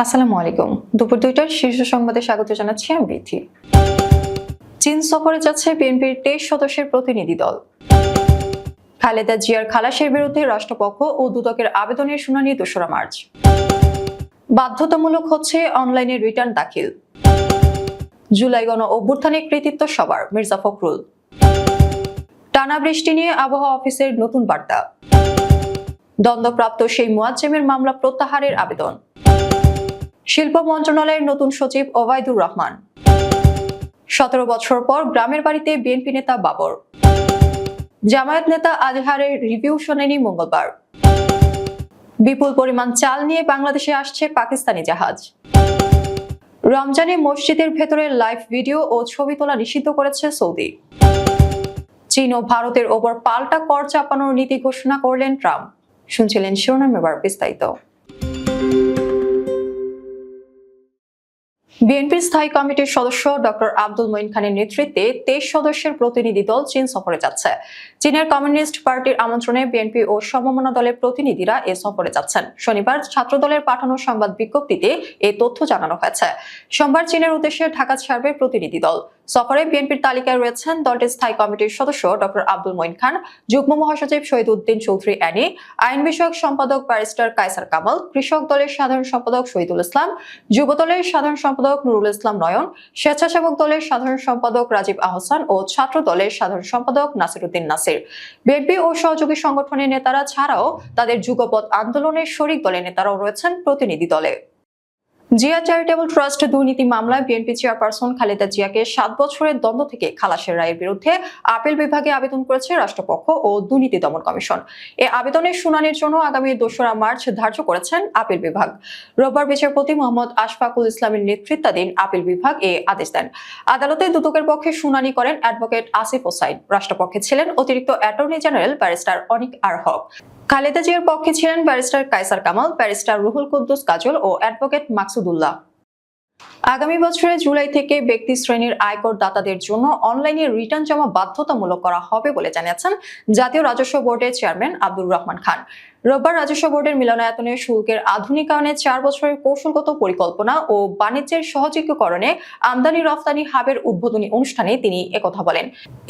আসসালামু আলাইকুম। দুপুর দুইটার শীর্ষ সংবাদে স্বাগত জানাচ্ছি আমি বিথি। চীন সফরে যাচ্ছে বিএনপির তেইশ সদস্যের প্রতিনিধি দল। খালেদা জিয়ার খালাসের বিরুদ্ধে রাষ্ট্রপক্ষ ও দুদকের আবেদনের শুনানি দোসরা মার্চ। বাধ্যতামূলক হচ্ছে অনলাইনে রিটার্ন দাখিল। জুলাই গণ অভ্যুত্থানে কৃতিত্ব সবার, মির্জা ফখরুল। টানা বৃষ্টি নিয়ে আবহাওয়া অফিসের নতুন বার্তা। দ্বন্দ্বপ্রাপ্ত সেই মুয়াজ্জেমের মামলা প্রত্যাহারের আবেদন। শিল্প মন্ত্রণালয়ের নতুন সচিব ওবায়দুর রহমান। সতেরো বছর পর গ্রামের বাড়িতে বিএনপি নেতা বাবর। জামায়াত নেতা আজহারের রিভিউ শোনেনি মঙ্গলবার। বিপুল পরিমাণ চাল নিয়ে বাংলাদেশে আসছে পাকিস্তানি জাহাজ। রমজানে মসজিদের ভেতরে লাইভ ভিডিও ও ছবি তোলা নিষিদ্ধ করেছে সৌদি। চীন ও ভারতের ওপর পাল্টা কর চাপানোর নীতি ঘোষণা করলেন ট্রাম্প। শুনছিলেন শিরোনাম এবার বিস্তারিত। বিএনপির স্থায়ী কমিটির সদস্য ডক্টর আব্দুল মঈন খানের নেতৃত্বে তেইশ সদস্যের প্রতিনিধি দল চীন সফরে যাচ্ছে। চীনের কমিউনিস্ট পার্টির আমন্ত্রণে বিএনপি ও সমমনা দলের প্রতিনিধিরা এ সফরে যাচ্ছেন। শনিবার ছাত্র দলের পাঠানো সংবাদ বিজ্ঞপ্তিতে এই তথ্য জানানো হয়েছে। সোমবার চীনের উদ্দেশ্যে ঢাকা ছাড়বে প্রতিনিধি দল। সফরে বিএনপির তালিকায় রয়েছেন দলটির স্থায়ী কমিটির সদস্য ডক্টর আব্দুল মঈন খান, যুগ্ম মহাসচিব শহীদ উদ্দিন চৌধুরী অ্যানি, আইন বিষয়ক সম্পাদক ব্যারিস্টার কায়সার কামাল, কৃষক দলের সাধারণ সম্পাদক শহীদুল ইসলাম, যুব দলের সাধারণ সম্পাদক নুরুল ইসলাম নয়ন, স্বেচ্ছাসেবক দলের সাধারণ সম্পাদক রাজীব আহসান ও ছাত্র দলের সাধারণ সম্পাদক নাসিরুদ্দিন নাসির। বিএনপি ও সহযোগী সংগঠনের নেতারা ছাড়াও তাদের যুগপৎ আন্দোলনের শরিক দলের নেতারাও রয়েছেন প্রতিনিধি দলে। জিয়া চ্যারিটেবল ট্রাস্ট দুর্নীতি মামলায় বিএনপি চেয়ারপারসন খালেদা জিয়াকে সাত বছরের দ্বন্দ্ব থেকে খালাসের রায়ের বিরুদ্ধে আপিল বিভাগে আবেদন করেছে রাষ্ট্রপক্ষ ও দুর্নীতি দমন কমিশন। এ আবেদনের শুনানির জন্য আগামী দোসরা মার্চ ধার্য করেছেন আপিল বিভাগ। রোববার বিচারপতি মোহাম্মদ আশফাকুল ইসলামের নেতৃত্বাধীন আপিল বিভাগ এ আদেশ দেন। আদালতে দুদকের পক্ষে শুনানি করেন অ্যাডভোকেট আসিফ ওসাইন রাষ্ট্রপক্ষে ছিলেন অতিরিক্ত attorney general barrister Anik R Haque. Khaleda জিয়ার পক্ষে ছিলেন ব্যারিস্টার কায়সার কামাল ব্যারিস্টার রুহুল কুদ্দুস কাজল ও অ্যাডভোকেট মাকসুদুল্লাহ। আগামী বছরের জুলাই থেকে ব্যক্তি শ্রেণির আয়কর দাতাদের জন্য অনলাইনে রিটার্ন জমা বাধ্যতামূলক করা হবে বলে জানিয়েছেন জাতীয় রাজস্ব বোর্ডের চেয়ারম্যান আব্দুর রহমান খান। রোববার রাজস্ব বোর্ডের মিলনায়তনে শুল্কের আধুনিকায়নে চার বছরের কৌশলগত পরিকল্পনা ও বাণিজ্যের সহযোগীকরণে আমদানি রফতানি হাবের উদ্বোধনী অনুষ্ঠানে তিনি একথা বলেন।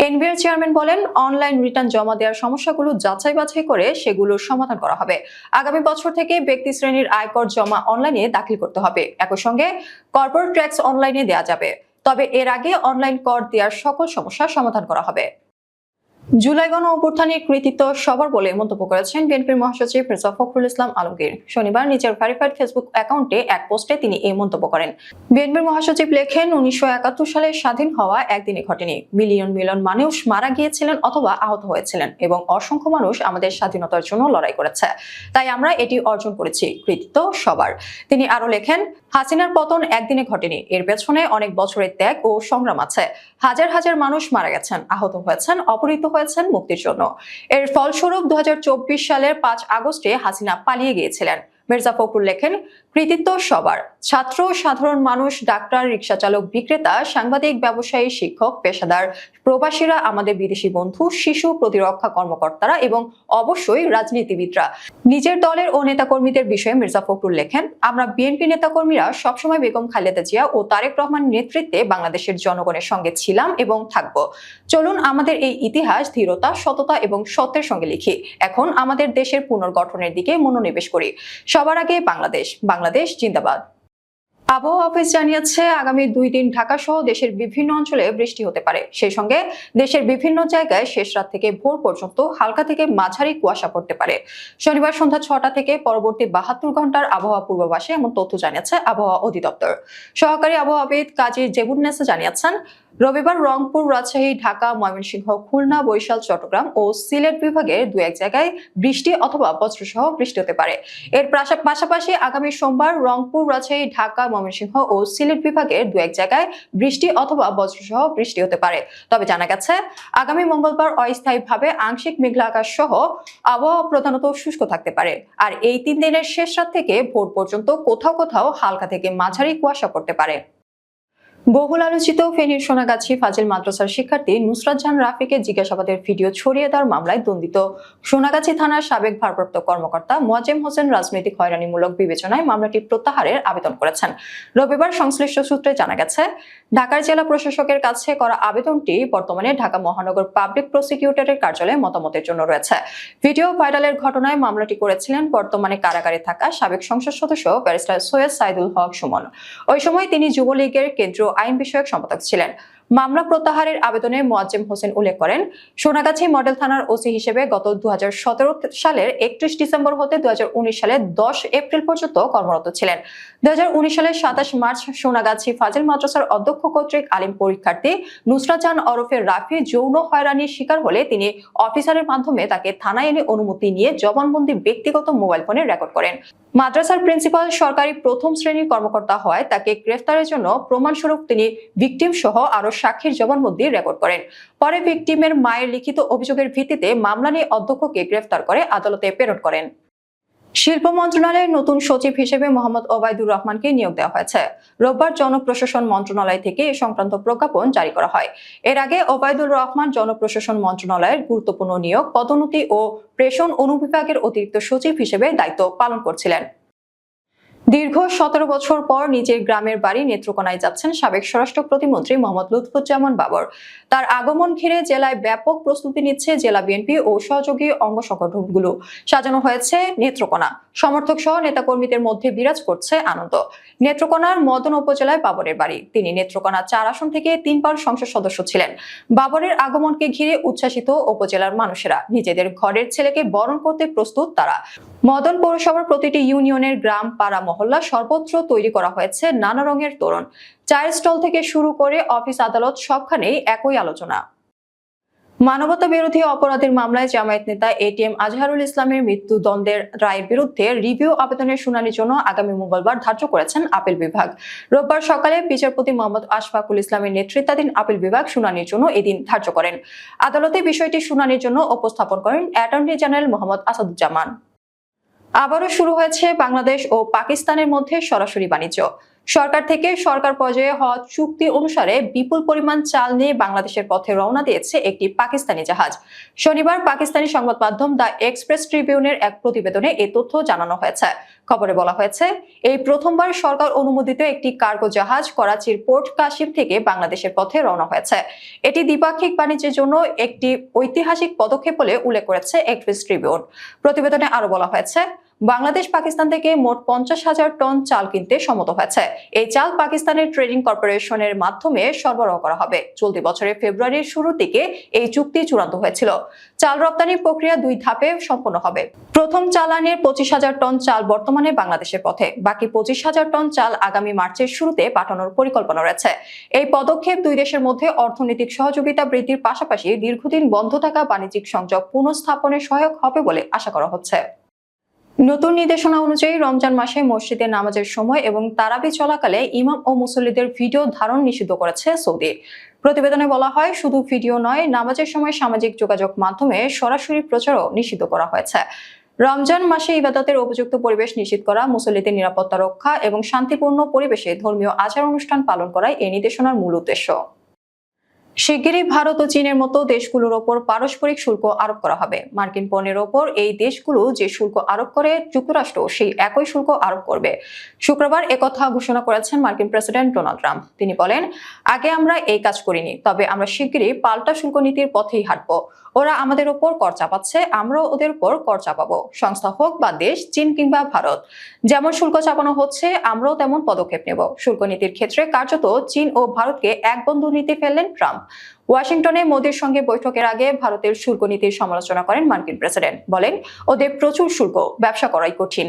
এনবিআর চেয়ারম্যান বলেন, অনলাইন রিটার্ন জমা দেওয়ার সমস্যাগুলো যাচাই বাছাই করে সেগুলোর সমাধান করা হবে। আগামী বছর থেকে ব্যক্তি শ্রেণির আয়কর জমা অনলাইনে দাখিল করতে হবে। একই সঙ্গে কর্পোরেট ট্যাক্স অনলাইনে দেওয়া যাবে। তবে এর আগে অনলাইন কর দেওয়ার সকল সমস্যার সমাধান করা হবে। জুলাই গণ অভ্যুত্থানের কৃতিত্ব সবার বলে মন্তব্য করেছেন বিএনপির মহাসচিব মির্জা ফখরুল ইসলাম আলমগীর। শনিবার নিজের ভেরিফাইড ফেসবুক অ্যাকাউন্টে এক পোস্টে তিনি এই মন্তব্য করেন। বিএনপির মহাসচিব লেখেন, উনিশশো একাত্তর সালে স্বাধীন হওয়া একদিনে ঘটেনি। মিলিয়ন মিলিয়ন মানুষ মারা গিয়েছিলেন অথবা আহত হয়েছিলেন এবং অসংখ্য মানুষ আমাদের স্বাধীনতার জন্য লড়াই করেছে। তাই আমরা এটি অর্জন করেছি, কৃতিত্ব সবার। তিনি আরও লেখেন হাসিনার পতন একদিনে ঘটেনি। এর পেছনে অনেক বছরের ত্যাগ ও সংগ্রাম আছে। হাজার হাজার মানুষ মারা গেছেন, আহত হয়েছেন, অপহৃত হয়েছেন মুক্তির জন্য। এর ফলস্বরূপ দু হাজার চব্বিশ সালের পাঁচ আগস্টে হাসিনা পালিয়ে গিয়েছিলেন। মির্জা ফখরুল লেখেন, কৃতিত্ব সবার। ছাত্র, সাধারণ মানুষ, ডাক্তার রিক্সা চালক বিক্রেতা, সাংবাদিক, ব্যবসায়ী, শিক্ষক, পেশাদার, প্রবাসীরা আমাদের বিদেশি বন্ধু, শিশু প্রতিরক্ষা কর্মকর্তারা এবং অবশ্যই রাজনীতিবিদরা। নিজের দলের ও নেতাকর্মীদের বিষয়ে মির্জা ফখরুল লেখেন, আমরা বিএনপি নেতাকর্মীরা সবসময় বেগম খালেদা জিয়া ও তারেক রহমান নেতৃত্বে বাংলাদেশের জনগণের সঙ্গে ছিলাম এবং থাকব। চলুন আমাদের এই ইতিহাস, ধীরতা, সততা এবং সত্যের সঙ্গে লিখি। এখন আমাদের দেশের পুনর্গঠনের দিকে মনোনিবেশ করি। সবার আগে বাংলাদেশ বাংলাদেশ জিন্দাবাদ। আবহাওয়া অফিস জানিয়েছে, আগামী দুই দিন ঢাকা সহ দেশের বিভিন্ন অঞ্চলে বৃষ্টি হতে পারে। সেই সঙ্গে দেশের বিভিন্ন জায়গায় শেষ রাত থেকে ভোর পর্যন্ত হালকা থেকে মাঝারি কুয়াশা পড়তে পারে। শনিবার সন্ধ্যা ছটা থেকে পরবর্তী বাহাত্তর ঘণ্টার আবহাওয়া পূর্বাভাসে এমন তথ্য জানিয়েছে আবহাওয়া অধিদপ্তর। সহকারী আবহাওয়াবিদ কাজী জেবুন্নেসা জানিয়েছেন রবিবার রংপুর, রাজশাহী, ঢাকা, ময়মনসিংহ, খুলনা, বরিশাল, চট্টগ্রাম ও সিলেট বিভাগের দু এক জায়গায় বৃষ্টি অথবা বজ্রসহ বৃষ্টি হতে পারে। এর পাশাপাশি আগামী সোমবার রংপুর, রাজশাহী, ঢাকা, ময়মনসিংহ ও সিলেট বিভাগের দু এক জায়গায় বৃষ্টি অথবা বজ্রসহ বৃষ্টি হতে পারে। তবে জানা গেছে, আগামী মঙ্গলবার অস্থায়ীভাবে আংশিক মেঘলা আকাশ সহ আবহাওয়া প্রধানত শুষ্ক থাকতে পারে। আর এই তিন দিনের শেষ রাত থেকে ভোর পর্যন্ত কোথাও কোথাও হালকা থেকে মাঝারি কুয়াশা পড়তে পারে। বহুল আলোচিত ফেনীর সোনাগাছি ফাজিল মাদ্রাসার শিক্ষার্থী নুসরাত জাহান রাফিকে জিজ্ঞাসাবাদের ভিডিও ছড়িয়ে দেওয়ার মামলায় দণ্ডিত। সোনাগাছি থানার সাবেক ভারপ্রাপ্ত কর্মকর্তা মোয়াজেম হোসেন রাজনৈতিক হয়রানিমূলক বিবেচনায় মামলাটি প্রত্যাহারের আবেদন করেছেন। রবিবার সংশ্লিষ্ট সূত্রে জানা গেছে, ঢাকার জেলা প্রশাসকের কাছে করা আবেদনটি বর্তমানে ঢাকা মহানগর পাবলিক প্রসিকিউটরের কার্যালয়ে মতামতের জন্য রয়েছে। ভিডিও ভাইরালের ঘটনায় মামলাটি করেছিলেন বর্তমানে কারাগারে থাকা সাবেক সংসদ সদস্য ব্যারিস্টার সৈয়দ সাইদুল হক সুমন। ওই সময় তিনি যুবলীগের কেন্দ্রীয় আইন বিষয়ক সম্পাদক ছিলেন। মামলা প্রত্যাহারের আবেদনে মোয়াজ্জেম হোসেন উল্লেখ করেন, সোনাগাছি মডেল থানার ওসি হিসেবে গত দু সালের একত্রিশ ডিসেম্বর হতে দু সালের দশ এপ্রিল পর্যন্ত কর্মরত ছিলেন। দু সালের সাতাশ মার্চ সোনাগাছি ফাজিল মাদ্রাসার অধ্যক্ষ কর্তৃক আলিম পরীক্ষার্থী নুসরাত জাহান ওরফে রাফি যৌন হয়রানির শিকার হলে তিনি অফিসারের মাধ্যমে তাকে থানায় এনে অনুমতি নিয়ে জবানবন্দি ব্যক্তিগত মোবাইল ফোনে রেকর্ড করেন। মাদ্রাসার প্রিন্সিপাল সরকারি প্রথম শ্রেণির কর্মকর্তা হয় তাকে গ্রেফতারের জন্য প্রমাণস্বরূপ তিনি ভিকটিম সহ আরও সাক্ষীর জবানবন্দি রেকর্ড করেন। পরে ভিকটিমের মায়ের লিখিত অভিযোগের ভিত্তিতে মামলা নিয়ে অধ্যক্ষকে গ্রেফতার করে আদালতে প্রেরণ করেন। শিল্প মন্ত্রণালয়ের নতুন সচিব হিসেবে মোহাম্মদ ওবায়দুর রহমানকে নিয়োগ দেওয়া হয়েছে। রোববার জনপ্রশাসন মন্ত্রণালয় থেকে এ সংক্রান্ত প্রজ্ঞাপন জারি করা হয়। এর আগে ওবায়দুর রহমান জনপ্রশাসন মন্ত্রণালয়ের গুরুত্বপূর্ণ নিয়োগ, পদোন্নতি ও প্রেষণ অনুবিভাগের অতিরিক্ত সচিব হিসেবে দায়িত্ব পালন করছিলেন। দীর্ঘ সতেরো বছর পর নিজের গ্রামের বাড়ি নেত্রকোনায় যাচ্ছেন সাবেক স্বরাষ্ট্র প্রতিমন্ত্রী মোহাম্মদ লুৎফুজ্জামান বাবর। তার আগমন ঘিরে জেলায় ব্যাপক প্রস্তুতি নিচ্ছে জেলা বিএনপি ও সহযোগী অঙ্গ সংগঠনগুলো সাজানো হয়েছে নেত্রকোনা। সমর্থক সহ নেতাকর্মীদের মধ্যে বিরাজ করছে আনন্দ। নেত্রকোনার মদন উপজেলায় বাবরের বাড়ি। তিনি নেত্রকোনা চার আসন থেকে তিনবার সংসদ সদস্য ছিলেন। বাবরের আগমনকে ঘিরে উচ্ছ্বাসিত উপজেলার মানুষেরা। নিজেদের ঘরের ছেলেকে বরণ করতে প্রস্তুত তারা। মদন পৌরসভার প্রতিটি ইউনিয়নের গ্রাম, পাড়া, মহল্লা সর্বত্র তৈরি করা হয়েছে নানা রঙের তোরণ। চায়ের স্টল থেকে শুরু করে অফিস আদালত সবখানেই একই আলোচনা। মানবতা বিরোধী অপরাধের মামলায় জামায়াত নেতা এটিএম আজহারুল ইসলামের মৃত্যুদণ্ডের রায়ের বিরুদ্ধে রিভিউ আবেদনের শুনানির জন্য আগামী মঙ্গলবার ধার্য করেছেন আপিল বিভাগ। রোববার সকালে বিচারপতি মোহাম্মদ আশফাকুল ইসলামের নেতৃত্বাধীন আপিল বিভাগ শুনানির জন্য এদিন ধার্য করেন। আদালতে বিষয়টি শুনানির জন্য উপস্থাপন করেন অ্যাটর্নি জেনারেল মোহাম্মদ আসাদুজ্জামান। আবারও শুরু হয়েছে বাংলাদেশ ও পাকিস্তানের মধ্যে সরাসরি বাণিজ্য। সরকার থেকে সরকার পর্যায়ে হওয়া চুক্তি অনুসারে বিপুল পরিমাণ চাল নিয়ে বাংলাদেশের পথে রওনা দিয়েছে একটি পাকিস্তানি জাহাজ। শনিবার পাকিস্তানি সংবাদ মাধ্যম দ্য এক্সপ্রেস ট্রিবিউনের এক প্রতিবেদনে এই তথ্য জানানো হয়েছে। খবরে বলা হয়েছে, এই প্রথমবার সরকার অনুমোদিত একটি কার্গো জাহাজ করাচির পোর্ট কাশিম থেকে বাংলাদেশের পথে রওনা হয়েছে। এটি দ্বিপাক্ষিক বাণিজ্যের জন্য একটি ঐতিহাসিক পদক্ষেপ বলে উল্লেখ করেছে এক্সপ্রেস ট্রিবিউন। প্রতিবেদনে আরও বলা হয়েছে বাংলাদেশ পাকিস্তান থেকে মোট পঞ্চাশ হাজার টন চাল কিনতে সম্মত হয়েছে। এই চাল পাকিস্তানের ট্রেডিং কর্পোরেশনের মাধ্যমে সরবরাহ করা হবে। চলতি বছরের ফেব্রুয়ারির শুরুর দিকে এই চুক্তি চূড়ান্ত হয়েছিল। চাল রপ্তানি প্রক্রিয়া দুই ধাপে সম্পন্ন হবে। প্রথম চালানের পঁচিশ হাজার টন চাল বর্তমানে বাংলাদেশের পথে। বাকি পঁচিশ হাজার টন চাল আগামী মার্চের শুরুতে পাঠানোর পরিকল্পনা রয়েছে। এই পদক্ষেপ দুই দেশের মধ্যে অর্থনৈতিক সহযোগিতা বৃদ্ধির পাশাপাশি দীর্ঘদিন বন্ধ থাকা বাণিজ্যিক সংযোগ পুনঃস্থাপনে সহায়ক হবে বলে আশা করা হচ্ছে। নতুন নির্দেশনা অনুযায়ী রমজান মাসে মসজিদে নামাজের সময় এবং তারাবি চলাকালে ইমাম ও মুসল্লিদের ভিডিও ধারণ নিষিদ্ধ করেছে সৌদি। প্রতিবেদনে বলা হয়, শুধু ভিডিও নয়, নামাজের সময় সামাজিক যোগাযোগ মাধ্যমে সরাসরি প্রচারও নিষিদ্ধ করা হয়েছে। রমজান মাসে ইবাদতের উপযুক্ত পরিবেশ নিশ্চিত করা, মুসল্লিদের নিরাপত্তা রক্ষা এবং শান্তিপূর্ণ পরিবেশে ধর্মীয় আচার অনুষ্ঠান পালন করাই এই নির্দেশনার মূল উদ্দেশ্য। শিগগিরই ভারত ও চীনের মতো দেশগুলোর ওপর পারস্পরিক শুল্ক আরোপ করা হবে। মার্কিন পণ্যের ওপর এই দেশগুলো যে শুল্ক আরোপ করে, যুক্তরাষ্ট্র সেই একই শুল্ক আরোপ করবে। শুক্রবার একথা ঘোষণা করেছেন মার্কিন প্রেসিডেন্ট ডোনাল্ড ট্রাম্প। তিনি বলেন, আগে আমরা এই কাজ করিনি, তবে আমরা শিগগিরই পাল্টা শুল্ক নীতির পথেই হাঁটবো। ওরা আমাদের ওপর কর চাপাচ্ছে, আমরাও ওদের উপর কর চাপাবো। সংস্থা হোক বা দেশ, চীন কিংবা ভারত, যেমন শুল্ক চাপানো হচ্ছে, আমরাও তেমন পদক্ষেপ নেব। শুল্ক নীতির ক্ষেত্রে কার্যত চীন ও ভারতকে এক বন্ধু নীতি ফেললেন ট্রাম্প। ওয়াশিংটনে মোদীর সঙ্গে বৈঠকের আগে ভারতের শুল্ক নীতির সমালোচনা করেন মার্কিন প্রেসিডেন্ট। বলেন, ওদের প্রচুর শুল্ক, ব্যবসা করাই কঠিন।